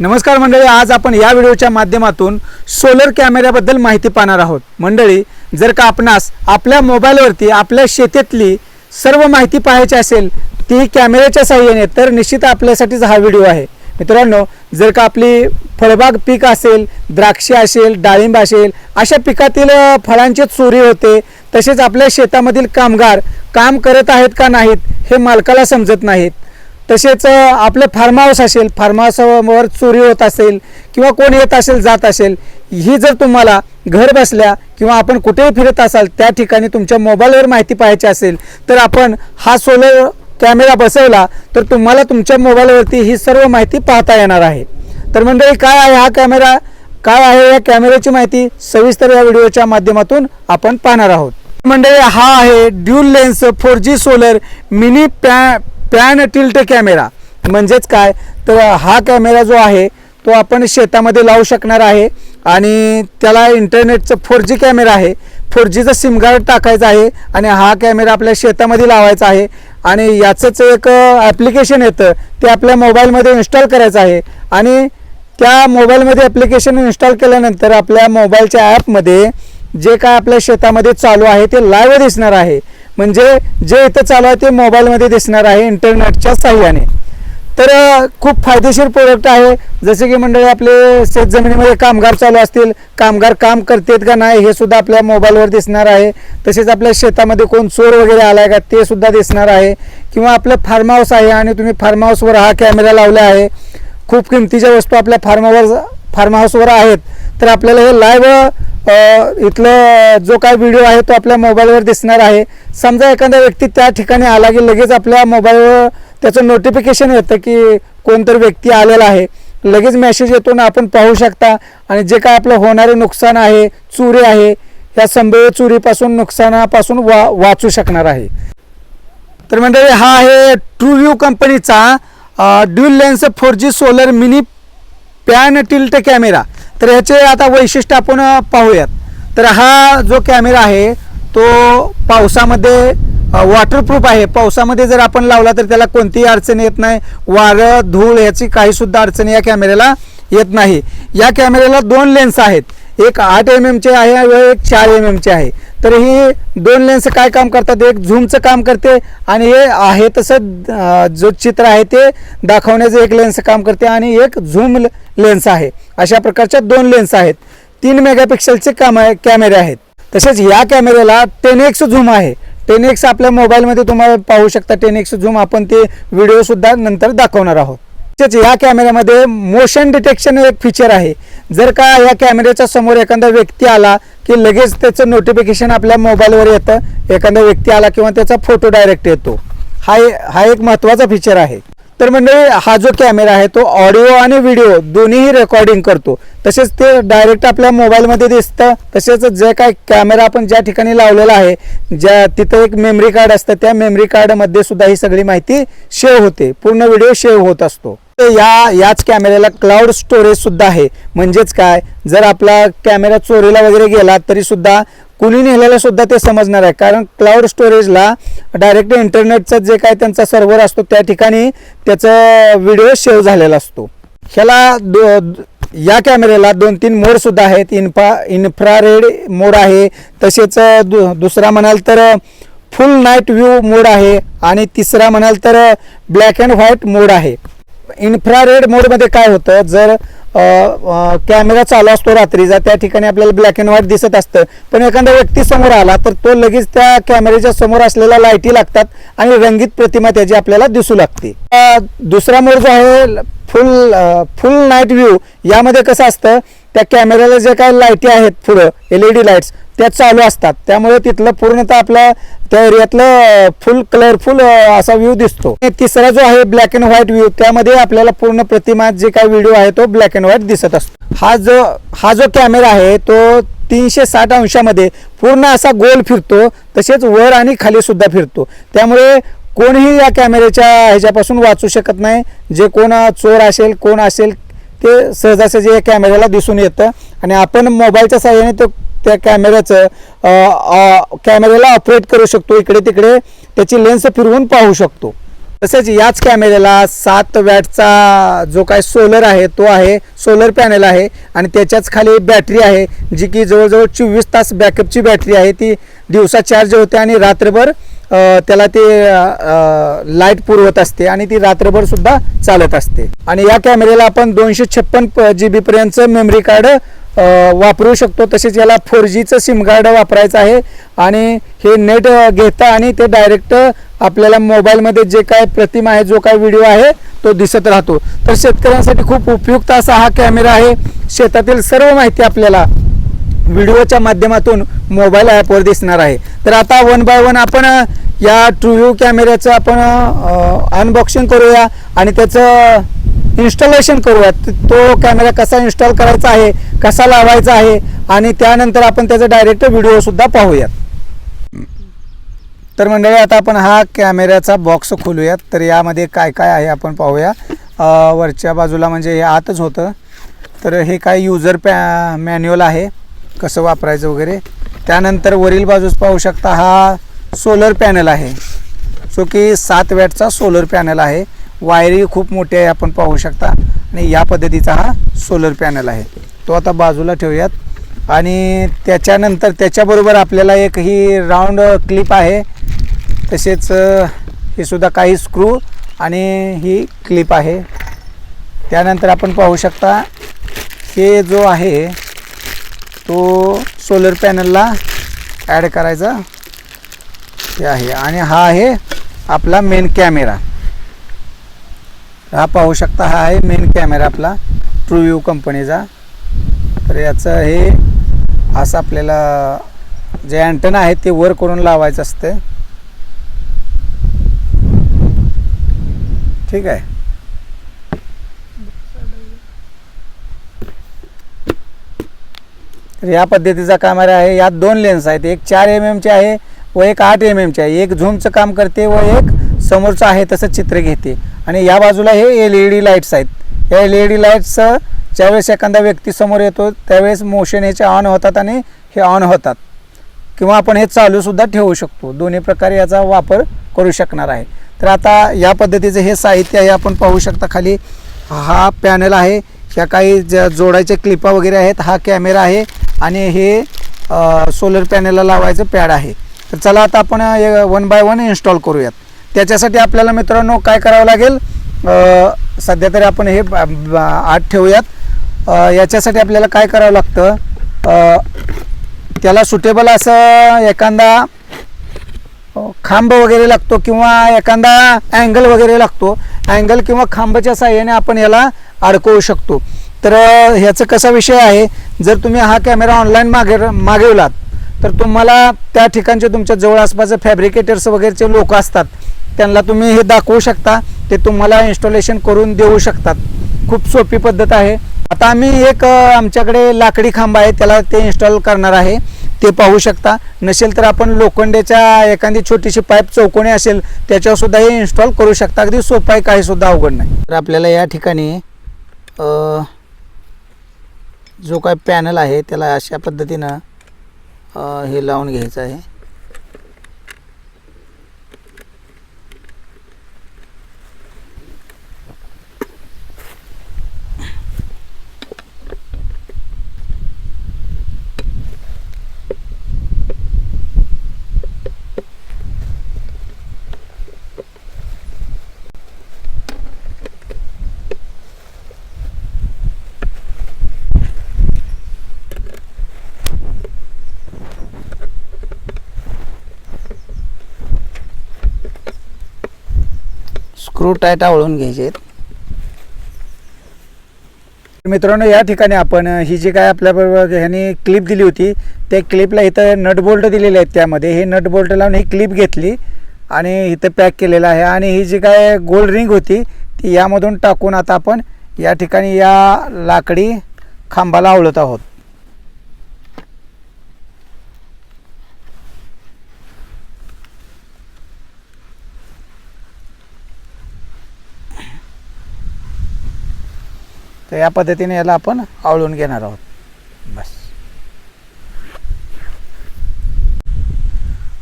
नमस्कार मंडळी आज आपण या व्हिडिओच्या माध्यमातून सोलर कॅमेऱ्याबद्दल माहिती पाहणार आहोत. मंडळी जर का आपणास आपल्या मोबाईलवरती आपल्या शेतीतली सर्व माहिती पाहायची असेल ती कॅमेऱ्याच्या साह्याने तर निश्चित आपल्यासाठीच हा व्हिडिओ आहे. मित्रांनो जर का आपली फळबाग पीक असेल द्राक्षे असेल डाळिंब असेल अशा पिकातील फळांची चोरी होते तसेच आपल्या शेतामधील कामगार काम करत आहेत का नाहीत हे मालकाला समजत नाहीत. तसेच आपलं फार्म हाऊस असेल फार्म हाऊसवर चोरी होत असेल किंवा कोण येत असेल जात असेल ही जर तुम्हाला घर बसल्या किंवा आपण कुठेही फिरत असाल त्या ठिकाणी तुमच्या मोबाईलवर माहिती पाहायची असेल तर आपण हा सोलर कॅमेरा बसवला तर तुम्हाला तुमच्या मोबाईलवरती ही सर्व माहिती पाहता येणार आहे. तर मंडळी काय आहे हा कॅमेरा काय आहे या कॅमेऱ्याची माहिती? सविस्तर या व्हिडिओच्या माध्यमातून आपण पाहणार आहोत. मंडळी हा आहे dual lens four G solar mini पॅ पॅन टिल्ट कॅमेरा. म्हणजेच काय? तर हा कॅमेरा जो आहे तो आपण शेतामध्ये लावू शकणार आहे आणि त्याला इंटरनेटचं फोर जी कॅमेरा आहे. फोर जीचं सिम कार्ड टाकायचं आहे आणि हा कॅमेरा आपल्या शेतामध्ये लावायचा आहे आणि याचंच एक ॲप्लिकेशन येतं. ते आपल्या मोबाईलमध्ये इन्स्टॉल करायचं आहे आणि त्या मोबाईलमध्ये ॲप्लिकेशन इन्स्टॉल केल्यानंतर आपल्या मोबाईलच्या ॲपमध्ये जे काय आपल्या शेतामध्ये चालू आहे ते लाईव्ह दिसणार आहे. म्हणजे जे इथं चालू आहे ते मोबाईलमध्ये दिसणार आहे इंटरनेटच्या साह्याने तर खूप फायदेशीर प्रोडक्ट आहे. जसे की मंडळी आपले शेतजमिनीमध्ये कामगार चालू असतील कामगार काम करतेत का नाही हे सुद्धा आपल्या मोबाईलवर दिसणार आहे. तसेच आपल्या शेतामध्ये कोण चोर वगैरे आलाय का ते सुद्धा दिसणार आहे. किंवा आपलं फार्म हाऊस आहे आणि तुम्ही फार्म हाऊसवर हा कॅमेरा लावला आहे. खूप किमतीच्या वस्तू आपल्या फार्मावर फार्म हाऊसवर आहेत. तर आपल्याला हे लाईव्ह इथलं जो काय व्हिडिओ आहे तो आपल्या मोबाईलवर दिसणार आहे. समजा एखादा व्यक्ती त्या ठिकाणी आला की लगेच आपल्या मोबाईलवर त्याचं नोटिफिकेशन येतं की कोणतरी व्यक्ती आलेला आहे. लगेच मेसेज येतो ना आपण पाहू शकता. आणि जे काय आपलं होणारे नुकसान आहे चोरी आहे या संभाव्य चोरीपासून नुकसानापासून वा वाचू शकणार आहे. तर मंडळी हा आहे ट्रूव्ह्यू कंपनीचा dual lens four G solar mini pan tilt camera तर ह्याचे आता वैशिष्ट्य आपण पाहूयात. तर हा जो कॅमेरा आहे तो पावसामध्ये वॉटरप्रूफ आहे. पावसामध्ये जर आपण लावला तर त्याला कोणतीही अडचण येत नाही. वारं धूळ ह्याची काहीसुद्धा अडचण या कॅमेऱ्याला येत नाही. या कॅमेऱ्याला दोन लेन्स आहेत. एक आठ एम एमचे आहे व एक चार एम एमचे आहे. तर ही दोन लेन्स काय काम करतात? एक झूमचं काम करते आणि हे आहे तसं जो चित्र आहे ते दाखवण्याचं एक लेन्स काम करते आणि एक झूम लेन्स आहे. अशा प्रकारच्या दोन लेन्स आहेत. तीन मेगापिक्सलचे काम कॅमेरे आहेत. तसेच या कॅमेऱ्याला टेन एक्स झूम आहे. टेन एक्स आपल्या मोबाईलमध्ये तुम्हाला पाहू शकता टेन एक्स झूम आपण ते व्हिडिओसुद्धा नंतर दाखवणार आहोत. तसेच या कॅमेऱ्यामध्ये मोशन डिटेक्शन एक फीचर आहे. जर का या कॅमेऱ्याच्या समोर एखादा व्यक्ती आला की लगेच त्याचं नोटिफिकेशन आपल्या मोबाईलवर येतं एखादा व्यक्ती आला किंवा त्याचा फोटो डायरेक्ट येतो. हा हा एक महत्त्वाचा फीचर आहे. तर मंडळी हा जो कॅमेरा आहे तो ऑडिओ आणि व्हिडिओ दोन्हीही रेकॉर्डिंग करतो. तसेच ते डायरेक्ट आपल्या मोबाईलमध्ये दिसतं. तसेच जे काय कॅमेरा आपण ज्या ठिकाणी लावलेला आहे ज्या तिथं एक मेमरी कार्ड असतं त्या मेमरी कार्डमध्ये सुद्धा ही सगळी माहिती सेव्ह होते. पूर्ण व्हिडिओ सेव्ह होत असतो. तर या याच कॅमेऱ्याला क्लाउड स्टोरेज सुद्धा आहे. म्हणजेच काय? जर आपला कॅमेरा चोरीला वगैरे गेला तरी सुद्धा कुणी नेलेलं सुद्धा ते समजणार आहे. कारण क्लाउड स्टोरेजला डायरेक्ट इंटरनेटचं जे काय त्यांचा सर्व्हर असतो त्या ठिकाणी त्याचा व्हिडिओ सेव्ह झालेला असतो. ह्याला दो या कॅमेऱ्याला दोन तीन मोडसुद्धा आहेत. इन्फा इन्फ्रारेड मोड आहे. तसेच दु दुसरा म्हणाल तर फुल नाईट व्ह्यू मोड आहे. आणि तिसरा म्हणाल तर ब्लॅक अँड व्हाईट मोड आहे. इन्फ्रारेड मोडमध्ये काय होतं? जर कॅमेरा चालू असतो रात्रीचा त्या ठिकाणी आपल्याला ब्लॅक अँड व्हाईट दिसत असतं. पण एखादा व्यक्ती समोर आला तर तो लगेच त्या कॅमेऱ्याच्या समोर असलेल्या लाईटी लागतात आणि रंगीत प्रतिमा त्याची आपल्याला दिसू लागते. दुसरा मोड जो आहे फुल फुल नाईट व्ह्यू यामध्ये कसं असतं त्या कॅमेऱ्याला जे काय लाईटी आहेत पुढं एल ई डी लाईट्स त्या चालू असतात. त्यामुळे तिथलं पूर्णतः आपल्या त्या एरियातलं फुल कलरफुल असा व्ह्यू दिसतो. तिसरा जो आहे ब्लॅक अँड व्हाईट व्ह्यू त्यामध्ये आपल्याला पूर्ण प्रतिमा जे काय व्हिडिओ आहे तो ब्लॅक अँड व्हाईट दिसत असतो. हा जो हा जो कॅमेरा आहे तो तीनशे साठ अंशामध्ये पूर्ण असा गोल फिरतो तसेच वर आणि खाली सुद्धा फिरतो. त्यामुळे कोणीही या कॅमेऱ्याच्या ह्याच्यापासून वाचू शकत नाही. जे कोण चोर असेल कोण असेल ते सहजासहजी या कॅमेऱ्याला दिसून येतं. आणि आपण मोबाईलच्या साहाय्याने तो त्या कॅमेऱ्याचं कॅमेऱ्याला ऑपरेट करू शकतो इकडे तिकडे. त्याची लेन्स फिरवून पाहू शकतो. तसेच याच कॅमेऱ्याला सात वॅटचा जो काय सोलर आहे तो आहे सोलर पॅनल आहे आणि त्याच्याच खाली बॅटरी आहे जी की जवळजवळ चोवीस तास बॅकअपची बॅटरी आहे. ती दिवसा चार्ज होते आणि रात्रभर त्याला ते लाइट पुरवत असते आणि ती रात्रभर सुद्धा चालत असते. आणि या कॅमेऱ्याला आपण दोनशे छप्पन जी बीपर्यंतचं मेमरी कार्ड वापरू शकतो. तसेच याला फोर जीचं सिम कार्ड वापरायचं आहे. आणि हे नेट घेता आणि ते डायरेक्ट आपल्याला मोबाईलमध्ये जे काय प्रतिमा आहे जो काय व्हिडिओ आहे तो दिसत राहतो. तर शेतकऱ्यांसाठी खूप उपयुक्त असा हा कॅमेरा आहे. शेतातील सर्व माहिती आपल्याला व्हिडिओच्या माध्यमातून मोबाईल ॲपवर दिसणार आहे. तर आता वन बाय वन आपण या ट्रूव्ह्यू कॅमेऱ्याचं आपण अनबॉक्सिंग करूया आणि त्याचं इन्स्टॉलेशन करूया. तो कॅमेरा कसा इन्स्टॉल करायचा आहे कसा लावायचा आहे आणि त्यानंतर आपण त्याचा डायरेक्ट व्हिडिओ सुद्धा पाहूयात. तर मंडळी आता आपण हा कॅमेऱ्याचा बॉक्स खोलूयात. तर यामध्ये काय काय आहे आपण पाहूया. वरच्या बाजूला म्हणजे हे आतच होतं. तर हे काय युजर पॅ मॅन्युअल आहे. कसं वापरायचं वगैरे. त्यानंतर वरील बाजूस पाहू शकता हा सोलर पॅनल आहे. सो की सात वॅटचा सोलर पॅनल आहे. वायरी खूप मोठी आहे आपण पाहू शकता. आणि या पद्धतीचा हा सोलर पॅनल आहे. तो आता बाजूला ठेवूयात. आणि त्याच्यानंतर त्याच्याबरोबर आपल्याला एक ही राऊंड क्लिप आहे. तसेच हे सुद्धा काही स्क्रू आणि ही क्लिप आहे. त्यानंतर आपण पाहू शकता हे जो आहे तो सोलर पॅनलला ॲड करायचा. हे आहे. आणि हा आहे आपला मेन कॅमेरा हा पाहू शकता हा आहे मेन कॅमेरा आपला ट्रूव्ह्यू कंपनीचा तर याचं हे असं आपल्याला जे अँटन आहे ते वर करून लावायचं असतं ठीक आहे. तर या पद्धतीचा कॅमेरा आहे. यात दोन लेन्स आहेत. एक चार एम एमचे आहे व एक आठ एम एमचे आहे. एक झूमचं काम करते व एक समोरचं आहे तसं चित्र घेते. आणि या बाजूला हे एल ई डी लाईट्स आहेत. या एल ई डी लाईट्स ज्यावेळेस एखादा व्यक्ती समोर येतो त्यावेळेस मोशन ह्याचे ऑन होतात आणि हे ऑन होतात. किंवा आपण हे चालूसुद्धा ठेवू शकतो. दोन्ही प्रकारे याचा वापर करू शकणार आहे. तर आता या पद्धतीचं हे साहित्य आहे. आपण पाहू शकता खाली हा पॅनल आहे. ह्या काही ज्या जोडायच्या क्लिपा वगैरे आहेत हा कॅमेरा आहे. आणि हे सोलर पॅनलला लावायचं पॅड आहे. तर चला आता आपण वन बाय वन इन्स्टॉल करूयात. त्याच्यासाठी आपल्याला मित्रांनो काय करावं लागेल? सध्या तरी आपण हे आत ठेवूयात. याच्यासाठी आपल्याला काय करावं लागतं? त्याला सुटेबल असं एखादा खांब वगैरे लागतो किंवा एखादा अँगल वगैरे लागतो. अँगल किंवा खांबाच्या साह्याने आपण याला अडकवू शकतो. तर ह्याचं कसा विषय आहे? जर तुम्ही हा कॅमेरा ऑनलाईन मागे मागवलात तर तुम्हाला त्या ठिकाणचे तुमच्या जवळ आसपासचे फॅब्रिकेटर्स वगैरेचे लोक असतात. त्यांना तुम्ही हे दाखवू शकता. ते तुम्हाला इन्स्टॉलेशन करून देऊ शकतात. खूप सोपी पद्धत आहे. आता आम्ही एक आमच्याकडे लाकडी खांब आहे. त्याला ते इन्स्टॉल करणार आहे. ते पाहू शकता. नसेल तर आपण लोखंडेच्या एखादी छोटीशी पाईप चौकोनी असेल त्याच्यावर सुद्धा हे इन्स्टॉल करू शकता. अगदी सोपं आहे. काही सुद्धा अवघड नाही. तर आपल्याला या ठिकाणी जो काय पॅनल आहे त्याला अशा पद्धतीनं हे लावून घ्यायचं आहे. स्क्रू टाईट आवळून घ्यायचे आहेत मित्रांनो या ठिकाणी आपण ही जी काय आपल्याबरोबर ह्याने क्लिप दिली होती त्या क्लिपला इथं नटबोल्ट दिलेले आहेत त्यामध्ये. हे नटबोल्ट लावून ही क्लिप घेतली आणि इथं पॅक केलेलं आहे. आणि ही जी काय गोल्ड रिंग होती ती यामधून टाकून आता आपण या ठिकाणी या लाकडी खांबाला आवळत आहोत. तर या पद्धतीने याला आपण आवळून घेणार आहोत. बस.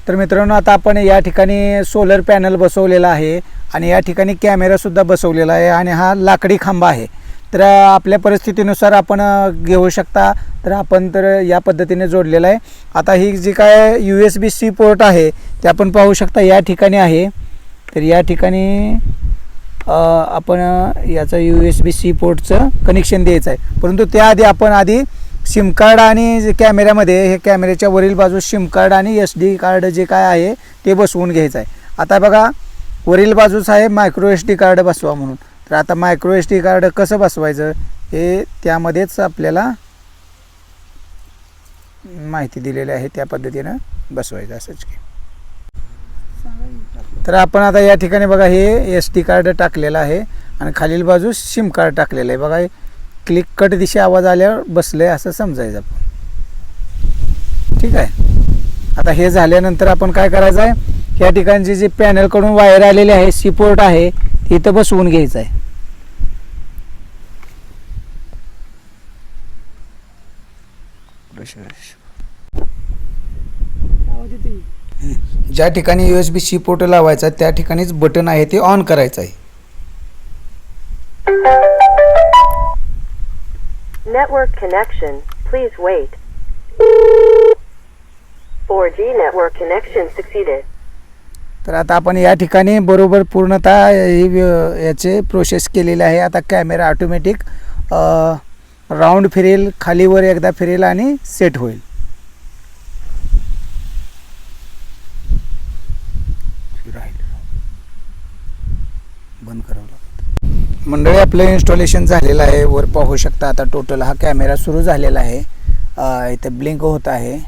तर मित्रांनो आता आपण या ठिकाणी सोलर पॅनल बसवलेला आहे आणि या ठिकाणी कॅमेरासुद्धा बसवलेला आहे आणि हा लाकडी खांबा आहे. तर आपल्या परिस्थितीनुसार आपण घेऊ शकता. तर आपण तर या पद्धतीने जोडलेला आहे. आता ही जी काय U S B C port आहे ते आपण पाहू शकता. या ठिकाणी आहे. तर या ठिकाणी आपण याचं यू एस बी सी पोर्टचं कनेक्शन द्यायचं आहे. परंतु त्याआधी आपण आधी सिम कार्ड आणि जे कॅमेऱ्यामध्ये हे कॅमेऱ्याच्या वरील बाजूस सिम कार्ड आणि एस डी कार्ड जे काय आहे ते बसवून घ्यायचं आहे. आता बघा वरील बाजूस आहे मायक्रो एस डी कार्ड बसवा म्हणून. तर आता मायक्रो एस डी कार्ड कसं बसवायचं हे त्यामध्येच आपल्याला माहिती दिलेली आहे त्या पद्धतीनं बसवायचं असंच की. तर आपण आता या ठिकाणी बघा हे एस टी कार्ड टाकलेलं आहे आणि खालील बाजूस सिम कार्ड टाकलेलं आहे. बघा क्लिक कट दिशा आवाज आल्यावर बसले असं समजायचं आपण. ठीक आहे? आता हे झाल्यानंतर आपण काय करायचं आहे या ठिकाणची जी पॅनलकडून वायर आलेली आहे सी पोर्ट आहे ती इथं बसवून घ्यायचं आहे ज्या ठिकाणी U S B C port लावायचा त्या ठिकाणीच बटन आहे ते ऑन करायचं आहे Network connection. Please wait. 4G network connection succeeded. तर आता आपण या ठिकाणी बरोबर पूर्णतः याचे प्रोसेस केलेले आहे आता कॅमेरा ऑटोमॅटिक राऊंड फिरेल खालीवर एकदा फिरेल आणि सेट होईल बंद करावं लागतं. मंडळी आपलं इन्स्टॉलेशन झालेलं आहे. वर पाहू शकता आता टोटल हा कॅमेरा सुरू झालेला आहे. इथे ब्लिंक होत आहे.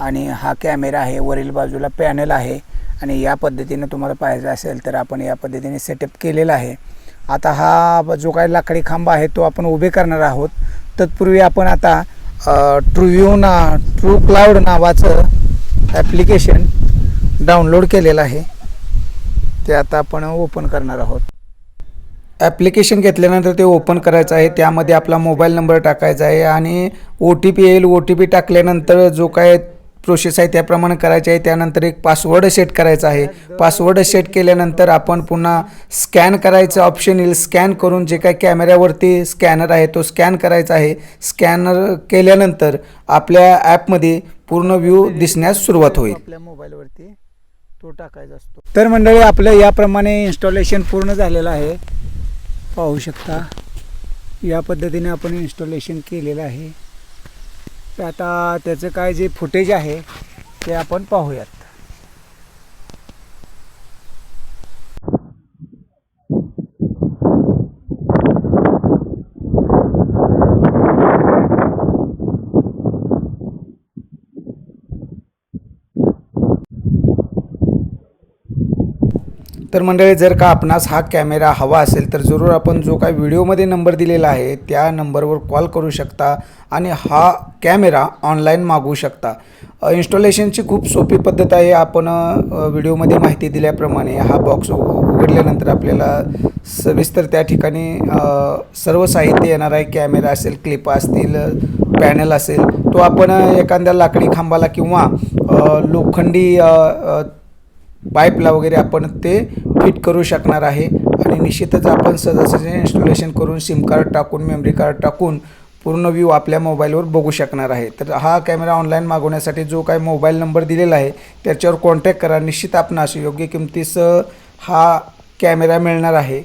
आणि हा कॅमेरा आहे. वरील बाजूला पॅनल आहे. आणि या पद्धतीने तुम्हाला पाहायचं असेल तर आपण या पद्धतीने सेटअप केलेला आहे. आता हा जो काही लाकडी खांब आहे तो आपण उभे करणार आहोत. तत्पूर्वी आपण आता ट्रूव्यू ना ट्रू क्लाउड नावाचं ॲप्लिकेशन डाउनलोड केलेलं आहे. ते आता आपण ओपन करणार आहोत. ॲप्लिकेशन घेतल्यानंतर ते ओपन करायचं आहे. त्यामध्ये आपला मोबाईल नंबर टाकायचा आहे आणि ओ टी पी येईल. ओ टी पी टाकल्यानंतर जो काय प्रोसेस आहे त्याप्रमाणे करायचे आहे. त्यानंतर एक पासवर्ड सेट करायचा आहे. पासवर्ड सेट केल्यानंतर आपण पुन्हा स्कॅन करायचं ऑप्शन येईल. स्कॅन करून जे काय कॅमेऱ्यावरती स्कॅनर आहे तो स्कॅन करायचा आहे. स्कॅनर केल्यानंतर आपल्या ॲपमध्ये पूर्ण व्ह्यू दिसण्यास सुरुवात होईल. आपल्या मोबाईलवरती तो टाकायचा असतो. तर मंडळी आपलं याप्रमाणे इन्स्टॉलेशन पूर्ण झालेलं आहे. पाहू शकता. या पद्धतीने आपण इन्स्टॉलेशन केलेलं आहे. तर आता त्याचं काय जे फुटेज आहे ते आपण पाहूयात. तर मंडळी जर का आपणास हा कॅमेरा हवा असेल तर जरूर आपण जो काय व्हिडिओमध्ये नंबर दिलेला आहे त्या नंबरवर कॉल करू शकता आणि हा कॅमेरा ऑनलाईन मागवू शकता. इन्स्टॉलेशनची खूप सोपी पद्धत आहे. आपण व्हिडिओमध्ये माहिती दिल्याप्रमाणे हा बॉक्स उघडल्यानंतर आपल्याला सविस्तर त्या ठिकाणी सर्व साहित्य येणार आहे. कॅमेरा असेल क्लिप असतील पॅनल असेल तो आपण एखाद्या लाकडी खांबाला किंवा लोखंडी पाईपला वगैरे आपण ते फिट करू शकणार आहे. आणि निश्चितच आपण सहजासहजी इन्स्टॉलेशन करून सिम कार्ड टाकून मेमरी कार्ड टाकून पूर्ण व्ह्यू आपल्या मोबाईलवर बघू शकणार आहे. तर हा कॅमेरा ऑनलाईन मागवण्यासाठी जो काय मोबाईल नंबर दिलेला आहे त्याच्यावर कॉन्टॅक्ट करा. निश्चित आपणास योग्य किमतीस हा कॅमेरा मिळणार आहे.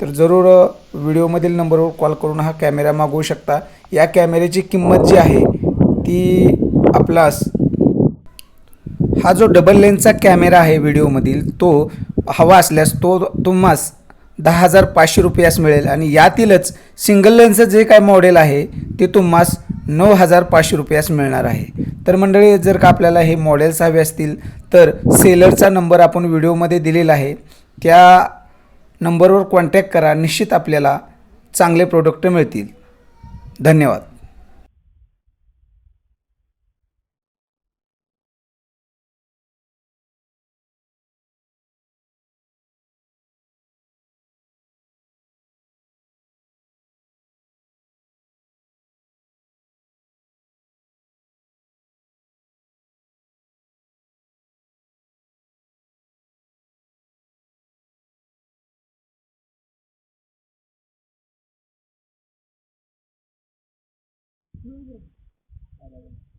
तर जरूर व्हिडिओमधील नंबरवर कॉल करून हा कॅमेरा मागवू शकता. या कॅमेऱ्याची किंमत जी आहे ती आपलास हा जो डबल लेन्सचा कॅमेरा आहे व्हिडिओमधील तो हवा असल्यास तो तुम्हास दहा हजार पाचशे रुपयास मिळेल. आणि यातीलच सिंगल लेन्सचं जे काय मॉडेल आहे ते तुम्हास नऊ हजार पाचशे रुपयास मिळणार आहे. तर मंडळी जर का आपल्याला हे मॉडेल्स हवे असतील तर सेलरचा नंबर आपण व्हिडिओमध्ये दिलेला आहे. त्या नंबरवर कॉन्टॅक्ट करा. निश्चित आपल्याला चांगले प्रोडक्ट मिळतील. धन्यवाद. बरोबर